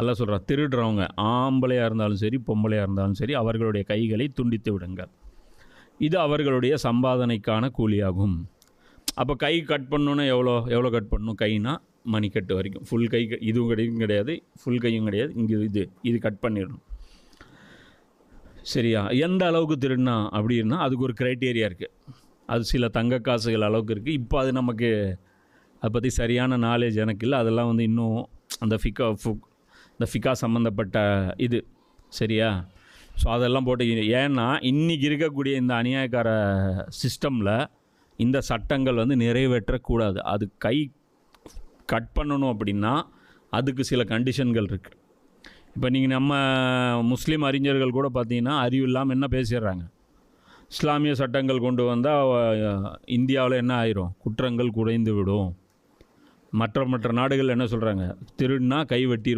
அல்லாஹ் சொல்கிறா திருடுறவங்க ஆம்பளையாக இருந்தாலும் சரி பொம்பளையாக இருந்தாலும் சரி அவர்களுடைய கைகளை துண்டித்து விடுங்கள். இது அவர்களுடைய சம்பாதனைக்கான கூலியாகும். அப்போ கை கட் பண்ணணுன்னா எவ்வளோ எவ்வளோ கட் பண்ணணும்? கைனா மணிக்கட்டு வரைக்கும். ஃபுல் கை இதுவும் கிடையும் கிடையாது ஃபுல் கையும் கிடையாது. இங்கே இது இது கட் பண்ணிடணும். சரியா? எந்த அளவுக்கு திருடினா அப்படின்னா அதுக்கு ஒரு க்ரைட்டேரியா இருக்குது அது சில தங்க காசுகள் அளவுக்கு இருக்குது இப்போ அது நமக்கு அதை பற்றி சரியான நாலேஜ் எனக்கு இல்லை. அதெல்லாம் வந்து இன்னும் அந்த ஃபிக்கா ஃபுக் இந்த ஃபிகா சம்மந்தப்பட்ட இது சரியா? ஸோ அதெல்லாம் போட்டு ஏன்னா இன்றைக்கி இருக்கக்கூடிய இந்த அநியாயக்கார சிஸ்டமில் இந்த சட்டங்கள் வந்து நிறைவேற்றக்கூடாது. அது கை கட் பண்ணணும் அப்படின்னா அதுக்கு சில கண்டிஷன்கள் இருக்குது இப்போ நீங்கள் நம்ம முஸ்லீம் அறிஞர்கள் கூட பார்த்தீங்கன்னா அறிவு இல்லாமல் என்ன பேசிடுறாங்க? இஸ்லாமிய சட்டங்கள் கொண்டு வந்தால் இந்தியாவில் என்ன ஆயிரும்? குற்றங்கள் குறைந்து விடும். மற்ற மற்ற நாடுகள் என்ன சொல்கிறாங்க திருடுனா கை வெட்டிடும்